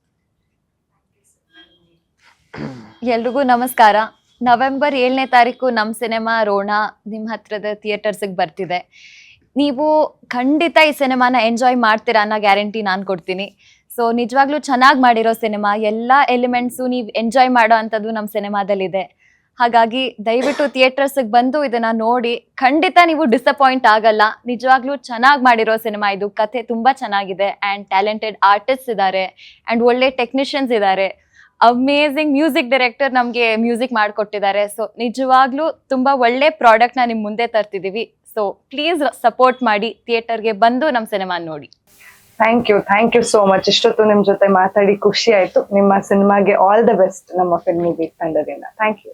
ಎಲ್ರಿಗೂ ನಮಸ್ಕಾರ. ನವೆಂಬರ್ ಏಳನೇ ತಾರೀಕು ನಮ್ಮ ಸಿನಿಮಾ ರೋಣ ನಿಮ್ಮ ಹತ್ರದ ಥಿಯೇಟರ್ಸಿಗೆ ಬರ್ತಿದೆ. ನೀವು ಖಂಡಿತ ಈ ಸಿನಿಮಾನ ಎಂಜಾಯ್ ಮಾಡ್ತೀರಾ ಅನ್ನೋ ಗ್ಯಾರಂಟಿ ನಾನು ಕೊಡ್ತೀನಿ. ಸೊ, ನಿಜವಾಗ್ಲೂ ಚೆನ್ನಾಗಿ ಮಾಡಿರೋ ಸಿನಿಮಾ, ಎಲ್ಲ ಎಲಿಮೆಂಟ್ಸು ನೀವು ಎಂಜಾಯ್ ಮಾಡೋ ಅಂಥದ್ದು ನಮ್ಮ ಸಿನಿಮಾದಲ್ಲಿದೆ. ಹಾಗಾಗಿ ದಯವಿಟ್ಟು ಥಿಯೇಟರ್ಸಿಗೆ ಬಂದು ಇದನ್ನ ನೋಡಿ, ಖಂಡಿತ ನೀವು ಡಿಸಪಾಯಿಂಟ್ ಆಗಲ್ಲ. ನಿಜವಾಗ್ಲೂ ಚೆನ್ನಾಗಿ ಮಾಡಿರೋ ಸಿನಿಮಾ ಇದು. ಕಥೆ ತುಂಬ ಚೆನ್ನಾಗಿದೆ. ಆ್ಯಂಡ್ ಟ್ಯಾಲೆಂಟೆಡ್ ಆರ್ಟಿಸ್ಟ್ ಇದ್ದಾರೆ ಆ್ಯಂಡ್ ಒಳ್ಳೆ ಟೆಕ್ನಿಷಿಯನ್ಸ್ ಇದ್ದಾರೆ ಅಮೇಝಿಂಗ್ ಮ್ಯೂಸಿಕ್ ಡೈರೆಕ್ಟರ್ ನಮಗೆ ಮ್ಯೂಸಿಕ್ ಮಾಡಿಕೊಟ್ಟಿದ್ದಾರೆ. ಸೊ ನಿಜವಾಗ್ಲೂ ತುಂಬಾ ಒಳ್ಳೆ ಪ್ರಾಡಕ್ಟ್ನ ನಿಮ್ಮ ಮುಂದೆ ತರ್ತಿದ್ದೀವಿ ಸೊ ಪ್ಲೀಸ್ ಸಪೋರ್ಟ್ ಮಾಡಿ ಥಿಯೇಟರ್ಗೆ ಬಂದು ನಮ್ಮ ಸಿನಿಮಾ ನೋಡಿ. Thank you thank you so much ಇಷ್ಟೊತ್ತು ನಿಮ್ ಜೊತೆ ಮಾತಾಡಿ ಖುಷಿ ಆಯ್ತು. ನಿಮ್ಮ ಸಿನಿಮಾಗೆ ಆಲ್ ದ ಬೆಸ್ಟ್ ನಮ್ಮ ಫಿಲ್ಮಿ ತಂಡದಿಂದ ಥ್ಯಾಂಕ್ ಯು